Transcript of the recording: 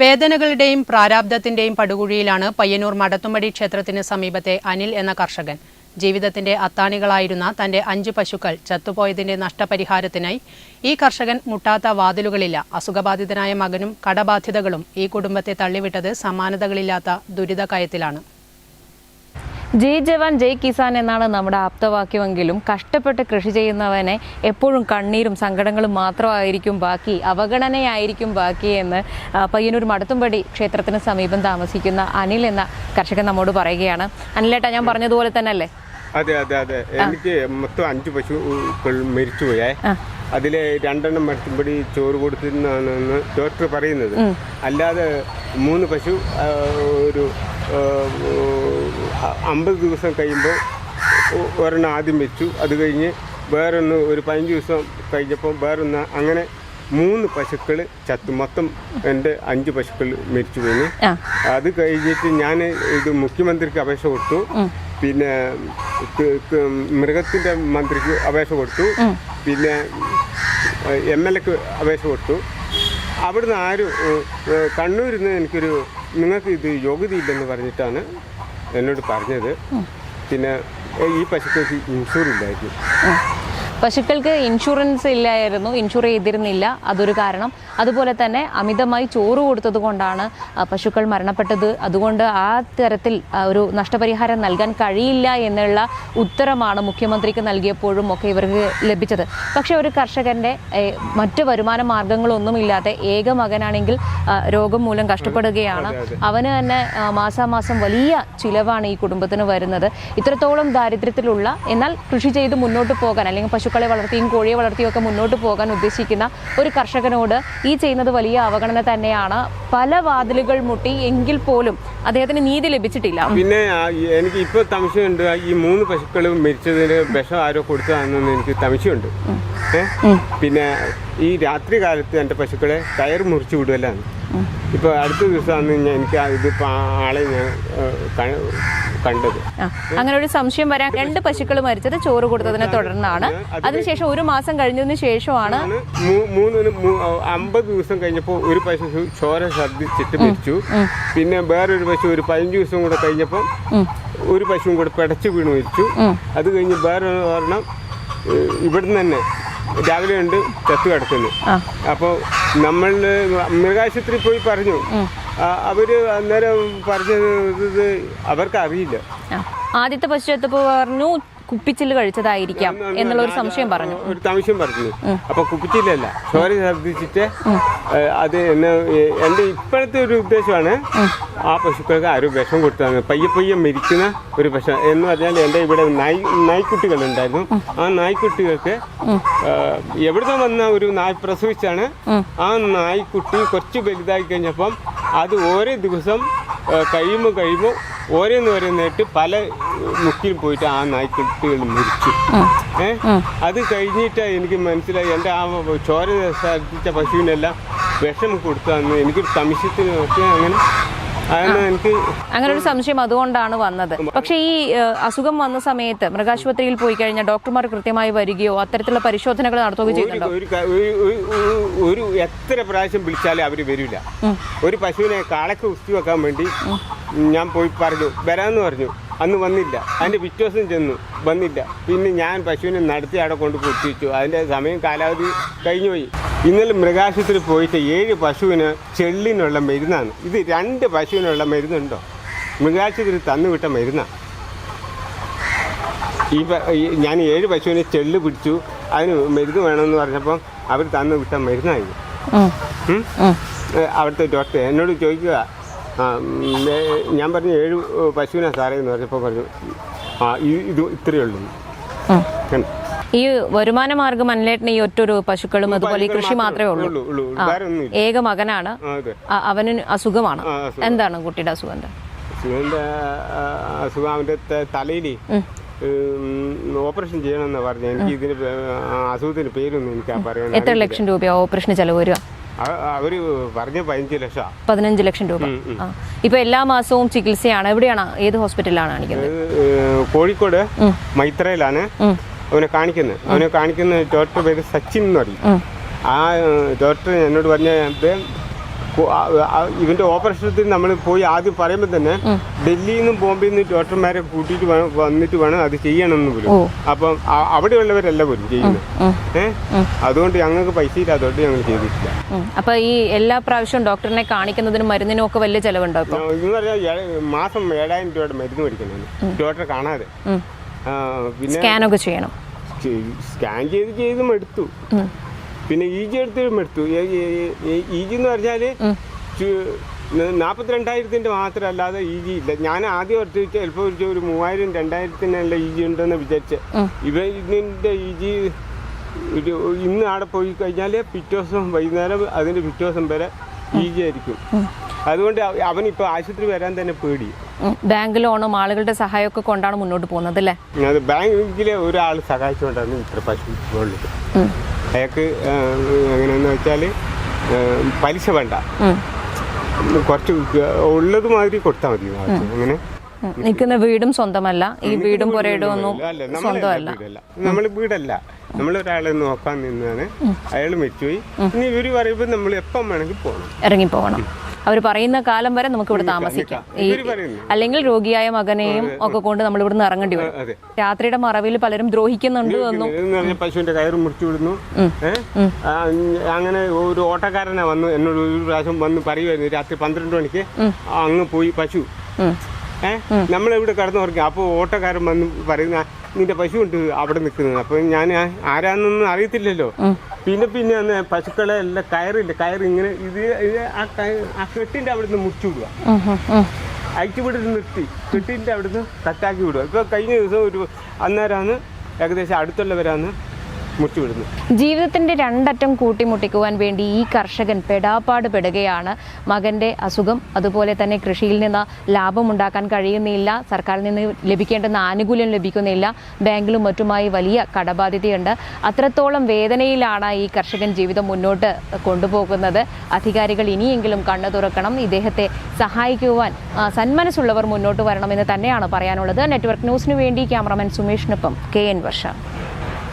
വേദനകളുടെയും പ്രാരാബ്ദത്തിന്റെയും പടുകുഴിയിലാണ് പയ്യന്നൂർ മടത്തുമടി ക്ഷേത്രത്തിന് സമീപത്തെ അനിൽ എന്ന കർഷകൻ. ജീവിതത്തിന്റെ അത്താണികളായിരുന്ന തന്റെ അഞ്ച് പശുക്കൾ ചത്തുപോയതിന്റെ നഷ്ടപരിഹാരത്തിനായി ഈ കർഷകൻ മുട്ടാത്ത വാതിലുകളില്ല. അസുഖബാധിതനായ മകനും കടബാധ്യതകളും ഈ കുടുംബത്തെ തള്ളിവിട്ടത് സമാനതകളില്ലാത്ത ദുരിതകയത്തിലാണ്. ജയ് ജവാൻ ജയ് കിസാൻ എന്നാണ് നമ്മുടെ ആപ്തവാക്യമെങ്കിലും കഷ്ടപ്പെട്ട് കൃഷി ചെയ്യുന്നവനെ എപ്പോഴും കണ്ണീരും സങ്കടങ്ങളും മാത്രമായിരിക്കും ബാക്കി അവഗണനയായിരിക്കും ബാക്കി എന്ന് പയ്യനൂർ പയ്യന്നൂർ മടത്തുംപടി ക്ഷേത്രത്തിന് സമീപം താമസിക്കുന്ന അനിൽ എന്ന കർഷകൻ നമ്മോട് പറയുകയാണ്. അനിലേട്ടാ ഞാൻ പറഞ്ഞതുപോലെ തന്നെ അല്ലേ അതെ അതെ. അതെ എനിക്ക് മൊത്തം അഞ്ച് പശു മരിച്ചുപോയേ. അതിലെ രണ്ടെണ്ണം മരത്തുംപടി ചോറ് കൊടുത്തിരുന്നാണെന്ന് ഡോക്ടർ പറയുന്നത്. അല്ലാതെ മൂന്ന് പശു ഒരു അമ്പത് ദിവസം കഴിയുമ്പോൾ ഒരെണ്ണം ആദ്യം വെച്ചു. അത് കഴിഞ്ഞ് വേറൊന്ന് ഒരു പതിനഞ്ച് ദിവസം കഴിഞ്ഞപ്പോൾ വേറൊന്ന് അങ്ങനെ മൂന്ന് പശുക്കൾ ചത്തു. മൊത്തം എന്റെ അഞ്ച് പശുക്കൾ മരിച്ചു പോയി. അത് കഴിഞ്ഞിട്ട് ഞാൻ ഇത് മുഖ്യമന്ത്രിക്ക് അപേക്ഷ കൊടുത്തു. പിന്നെ മൃഗത്തിന്റെ മന്ത്രിക്ക് അപേക്ഷ കൊടുത്തു. പിന്നെ എം എൽ എക്ക് അപേക്ഷ കൊടുത്തു. അവിടുന്ന് ആരും കണ്ണൂരിൽ നിന്ന് എനിക്കൊരു നിങ്ങൾക്ക് ഇത് യോഗ്യതയില്ലെന്ന് പറഞ്ഞിട്ടാണ് എന്നോട് പറഞ്ഞത്. പിന്നെ ഈ പശുക്കൾക്ക് ഇൻഷൂർ ഇല്ലായിരുന്നു പശുക്കൾക്ക് ഇൻഷുറൻസ് ഇല്ലായിരുന്നു ഇൻഷുർ ചെയ്തിരുന്നില്ല. അതൊരു കാരണം. അതുപോലെ തന്നെ അമിതമായി ചോറ് കൊടുത്തത് കൊണ്ടാണ് പശുക്കൾ മരണപ്പെട്ടത്. അതുകൊണ്ട് ആ തരത്തിൽ ഒരു നഷ്ടപരിഹാരം നൽകാൻ കഴിയില്ല എന്നുള്ള ഉത്തരമാണ് മുഖ്യമന്ത്രിക്ക് നൽകിയപ്പോഴും ഒക്കെ ഇവർക്ക് ലഭിച്ചത്. പക്ഷേ ഒരു കർഷകന്റെ മറ്റ് വരുമാന മാർഗങ്ങളൊന്നുമില്ലാതെ ഏക മകനാണെങ്കിൽ രോഗം മൂലം കഷ്ടപ്പെടുകയാണ്. അവന് തന്നെ മാസാമാസം വലിയ ചിലവാണ് ഈ കുടുംബത്തിന് വരുന്നത്. ഇത്രത്തോളം ദാരിദ്ര്യത്തിലുള്ള എന്നാൽ കൃഷി ചെയ്ത് മുന്നോട്ട് പോകാൻ അല്ലെങ്കിൽ പശുക്കളെ വളർത്തിയും കോഴിയെ വളർത്തിയും ഒക്കെ മുന്നോട്ട് പോകാൻ ഉദ്ദേശിക്കുന്ന ഒരു കർഷകനോട് ഈ ചെയ്യുന്നത് വലിയ അവഗണന തന്നെയാണ്. പല വാതിലുകൾ മുട്ടി എങ്കിൽ പോലും അദ്ദേഹത്തിന് നീതി ലഭിച്ചിട്ടില്ല. പിന്നെ എനിക്ക് ഇപ്പോൾ സംശയമുണ്ട് ഈ മൂന്ന് പശുക്കൾ മരിച്ചതിന് വിഷം ആരോ കൊടുത്തതാണെന്ന് എനിക്ക് സംശയമുണ്ട് പിന്നെ ഈ രാത്രി കാലത്ത് എന്റെ പശുക്കളെ കയർ മുറിച്ചു വിടുവല്ലാണ് ഇപ്പോൾ അടുത്ത ദിവസമാണ് ഞാൻ എനിക്ക് ഇതിപ്പോൾ ആളെ ഞാൻ കണ്ടത്. അങ്ങനെ ഒരു സംശയം വരാൻ രണ്ട് പശുക്കൾ മരിച്ചത് ചോറ് കൊടുത്തതിനെ തുടർന്നാണ്. അതിനുശേഷം ഒരു മാസം കഴിഞ്ഞതിന് ശേഷമാണ് മൂന്നിന് അമ്പത് ദിവസം കഴിഞ്ഞപ്പോൾ ഒരു പശു ചോര ഛർദ്ദിച്ചിട്ട് മരിച്ചു. പിന്നെ വേറൊരു പശു ഒരു പതിനഞ്ച് ദിവസം കൂടെ കഴിഞ്ഞപ്പോൾ ഒരു പശുവും കൂടെ പിടച്ചു വീണ് മരിച്ചു. അത് കഴിഞ്ഞ് വേറെ കാരണം ഇവിടുന്ന് തന്നെ രാവിലെ ഉണ്ട് ചത്തു കിടക്കുന്നു. അപ്പോൾ നമ്മൾ മൃഗാശുപത്രി പോയി പറഞ്ഞു. അവർ അന്നേരം പറഞ്ഞത് അവർക്ക് അറിയില്ല. ആദ്യത്തെ പശു എത്തപ്പോ പറഞ്ഞു കുപ്പിച്ചിൽ കഴിച്ചതായിരിക്കാം എന്നുള്ള ഒരു സംശയം പറഞ്ഞു. ഒരു സംശയം പറഞ്ഞു. അപ്പൊ കുപ്പിച്ചില്ലല്ല. ചോര ഛർദിച്ചിട്ട് അത് എന്നെ ഇപ്പോഴത്തെ ഒരു ഉദ്ദേശമാണ് ആ പശുക്കൾക്ക് ആരും വിഷം കൊടുത്താണ് പയ്യെ പയ്യെ മരിക്കുന്ന ഒരു വിഷം എന്ന് പറഞ്ഞാൽ എന്റെ ഇവിടെ നായ് നായ്ക്കുട്ടികൾ ഉണ്ടായിരുന്നു ആ നായ്ക്കുട്ടികൾക്ക് എവിടുന്ന് വന്ന ഒരു നായ് പ്രസവിച്ചാണ് ആ നായ്ക്കുട്ടി കുറച്ച് വലുതായി കഴിഞ്ഞപ്പം അത് ഓരോ ദിവസം കഴിയുമ്പോൾ കഴിയുമ്പോൾ ഓരോന്ന് ഓരോന്നായിട്ട് പല മുക്കിൽ പോയിട്ട് ആ നായ്ക്കുട്ടികൾ മരിച്ചു. ഏ? അത് കഴിഞ്ഞിട്ടാണ് എനിക്ക് മനസ്സിലായി എന്റെ ആ ചോര സാധിച്ച പശുവിനെല്ലാം വിഷം കൊടുത്തതെന്ന് എനിക്കൊരു സംശയത്തിന് ഒക്കെ അങ്ങനെ അങ്ങനെ ഒരു സംശയം അതുകൊണ്ടാണ് വന്നത്. പക്ഷെ ഈ അസുഖം വന്ന സമയത്ത് മൃഗാശുപത്രിയിൽ പോയി കഴിഞ്ഞാൽ ഡോക്ടർമാർ കൃത്യമായി വരികയോ അത്തരത്തിലുള്ള പരിശോധനകൾ നടത്തുകയോ ഒരു ഒരു- ഒരു എത്ര പ്രാവശ്യം വിളിച്ചാലും അവർ വരില്ല ഒരു പശുവിനെ കാളക്ക് കുസ്തി വെക്കാൻ വേണ്ടി ഞാൻ പോയി പറഞ്ഞു വരാന്ന് പറഞ്ഞു. അന്ന് വന്നില്ല. അതിന്റെ പിറ്റേ ചെന്നു. വന്നില്ല. പിന്നെ ഞാൻ പശുവിനെ നടത്തി അവിടെ കൊണ്ട് കുത്തിച്ചു അതിന്റെ സമയം കാലാവധി കഴിഞ്ഞു പോയി. ഇന്നലെ മൃഗാശുപത്രി പോയിട്ട് ഏഴ് പശുവിന് ചെള്ളിനുള്ള മരുന്നാണ്. ഇത് രണ്ട് പശുവിനുള്ള മരുന്നുണ്ടോ? മൃഗാശുപത്രി തന്നുവിട്ട മരുന്നാണ് ഈ ഞാൻ ഏഴ് പശുവിനെ ചെള്ള് പിടിച്ചു. അതിന് മരുന്ന് വേണമെന്ന് പറഞ്ഞപ്പോൾ അവർ തന്നു വിട്ട മരുന്നായി. അവിടുത്തെ ഡോക്ടർ എന്നോട് ചോദിക്കുക. ഞാൻ പറഞ്ഞു ഏഴ് പശുവിനാ സാറേ എന്ന് പറഞ്ഞപ്പോൾ പറഞ്ഞു. ആ ഈ- ഇത് ഇത്രയേ ഉള്ളൂ. ഈ വരുമാന മാർഗം അനിലേട്ടന് ഈ ഒറ്റൊരു പശുക്കളും അതുപോലെ ഈ കൃഷി മാത്രമേ ഉള്ളൂ. ഏക മകനാണ്. അവന് അസുഖമാണ്. എന്താണ് കുട്ടിയുടെ അസുഖം? എന്താ അസുഖം അവന്റെ തലയിൽ ഓപ്പറേഷൻ ചെയ്യണമെന്ന് പറഞ്ഞു എനിക്ക് ഇതിന് അസുഖത്തിന്റെ അസുഖത്തിന് പേരൊന്നും എനിക്ക് പറയാൻ എത്ര ലക്ഷം രൂപ ഓപ്പറേഷന് ചെലവ് വരിക? അ- അവർ പറഞ്ഞ പതിനഞ്ച് ലക്ഷം. രൂപ. ഇപ്പൊ എല്ലാ മാസവും ചികിത്സയാണ്. എവിടെയാണ്? ഏത് ഹോസ്പിറ്റലിലാണ് കാണിക്കുന്നത്? കോഴിക്കോട് മൈത്രയിലാണ് അവനെ കാണിക്കുന്നത് അവനെ കാണിക്കുന്ന ഡോക്ടർ പേര് സച്ചിൻ എന്ന് പറയും. ആ ഡോക്ടർ എന്നോട് പറഞ്ഞ ഇവന്റെ ഓപ്പറേഷനത്തിൽ നമ്മൾ പോയി ആദ്യം പറയുമ്പോൾ തന്നെ ഡൽഹിയിൽ നിന്നും ബോംബെയിൽ നിന്നും ഡോക്ടർമാരെ കൂട്ടിയിട്ട് വന്നിട്ട് വേണം അത് ചെയ്യണമെന്ന് പോലും. അപ്പം അവിടെയുള്ളവരല്ല പോലും ചെയ്യുന്നത്. ഏഹ് അതുകൊണ്ട് ഞങ്ങൾക്ക് പൈസ ഇല്ലാത്തതുകൊണ്ട് ഞങ്ങൾ ചെയ്തിട്ടില്ല. അപ്പൊ ഈ എല്ലാ പ്രാവശ്യവും ഡോക്ടറിനെ കാണിക്കുന്നതിനും മരുന്നിനും ഒക്കെ വലിയ ചെലവുണ്ടോ ഇന്ന് പറഞ്ഞാൽ മാസം ഏഴായിരം രൂപയുടെ മരുന്ന് മേടിക്കണം ഡോക്ടറെ കാണാതെ. പിന്നെ സ്കാനൊക്കെ ചെയ്യണം. സ്കാൻ ചെയ്ത് ചെയ്തും എടുത്തു. പിന്നെ ഈജി ജി എടുത്തും. എടുത്തു ഇ ജി എന്ന് പറഞ്ഞാൽ നാൽപ്പത്തിരണ്ടായിരത്തിന്റെ മാത്രമല്ലാതെ ഇ ജി ഇല്ല. ഞാൻ ആദ്യം ഒരു ചിലപ്പോൾ ഒരു ഒരു മൂവായിരം രണ്ടായിരത്തിനല്ല ഈജി ജി ഉണ്ടെന്ന് വിചാരിച്ച. ഇവ ഇതിന്റെ ഇ ജി ഒരു ഇന്ന് അവിടെ പോയി കഴിഞ്ഞാൽ പിറ്റേ ദിവസം വൈകുന്നേരം അതിന്റെ പിറ്റേ ദിവസം വരെ ഈജി ജി ആയിരിക്കും. അതുകൊണ്ട് അവൻ ഇപ്പൊ ആശുപത്രി വരാൻ തന്നെ പേടി. ബാങ്ക് ലോണും ആളുകളുടെ സഹായമൊക്കെ കൊണ്ടാണ് മുന്നോട്ട് പോകുന്നത് അല്ലേ? ബാങ്കിലെ ഒരാൾ സഹായിച്ചുകൊണ്ടാണ് ഇത്ര പശു ഉള്ളത്. അയാൾക്ക് എങ്ങനെയെന്ന് വെച്ചാൽ പലിശ വേണ്ട. കുറച്ച് ഉള്ളത് മാതിരി കൊടുത്താൽ മതി അങ്ങനെ. നിൽക്കുന്ന വീടും സ്വന്തമല്ല. ഈ വീടും പുരയിടും ഒന്നും സ്വന്തമല്ല. നമ്മൾ വീടല്ല. നമ്മൾ ഒരാളെ നോക്കാൻ നിന്നാണ്. അയാൾ മെച്ചുപോയി ഇനി ഇവർ പറയുമ്പോൾ നമ്മൾ എപ്പം വേണമെങ്കിൽ പോകണം ഇറങ്ങി പോകണം അവർ പറയുന്ന കാലം വരെ നമുക്ക് ഇവിടെ താമസിക്കാം. ഈ അല്ലെങ്കിൽ രോഗിയായ മകനെയും ഒക്കെ കൊണ്ട് നമ്മൾ ഇവിടുന്ന് ഇറങ്ങേണ്ടി വരും. രാത്രിയുടെ മറവിൽ പലരും ദ്രോഹിക്കുന്നുണ്ട് എന്നും. പശുവിന്റെ കയറ് മുറിച്ചു വിടുന്നു. അങ്ങനെ ഒരു ഓട്ടക്കാരനെ വന്നു എന്നോട് ഒരു പ്രാവശ്യം വന്ന് പറയുമായിരുന്നു രാത്രി പന്ത്രണ്ട് മണിക്ക് അങ്ങ് പോയി പശു. ഏഹ് നമ്മളിവിടെ കടന്നു പറയും അപ്പോൾ ഓട്ടക്കാരൻ വന്ന് പറയുന്ന നിന്റെ പശു ഉണ്ട് അവിടെ നിൽക്കുന്നത്. അപ്പൊ ഞാൻ ആരാന്നൊന്നും അറിയത്തില്ലല്ലോ. പിന്നെ പിന്നെ അന്ന് പശുക്കളെ എല്ലാം കയറില്ല? കയറ് ഇങ്ങനെ ഇത് ആ കെട്ടിന്റെ അവിടെ നിന്ന് മുറിച്ചു വിടുക. അയച്ചു നിർത്തി. കെട്ടിന്റെ അവിടുന്ന് കട്ടാക്കി വിടുക. ഇപ്പൊ കഴിഞ്ഞ ദിവസം ഒരു അന്നേരമാണ് ഏകദേശം അടുത്തുള്ളവരാണ് ജീവിതത്തിന്റെ രണ്ടറ്റം കൂട്ടിമുട്ടിക്കുവാൻ വേണ്ടി ഈ കർഷകൻ പെടാപ്പാട് പെടുകയാണ് മകന്റെ അസുഖം അതുപോലെ തന്നെ കൃഷിയിൽ നിന്ന് ലാഭം ഉണ്ടാക്കാൻ കഴിയുന്നില്ല. സർക്കാരിൽ നിന്ന് ലഭിക്കേണ്ടുന്ന ആനുകൂല്യം ലഭിക്കുന്നില്ല. ബാങ്കിലും മറ്റുമായി വലിയ കടബാധ്യതയുണ്ട്. അത്രത്തോളം വേദനയിലാണ് ഈ കർഷകൻ ജീവിതം മുന്നോട്ട് കൊണ്ടുപോകുന്നത്. അധികാരികൾ ഇനിയെങ്കിലും കണ്ണു തുറക്കണം. ഇദ്ദേഹത്തെ സഹായിക്കുവാൻ സന്മനസ്സുള്ളവർ മുന്നോട്ട് വരണമെന്ന് തന്നെയാണ് പറയാനുള്ളത്. നെറ്റ്വർക്ക് ന്യൂസിനു വേണ്ടി ക്യാമറമാൻ സുമേഷിനൊപ്പം കെ എൻ വർഷ.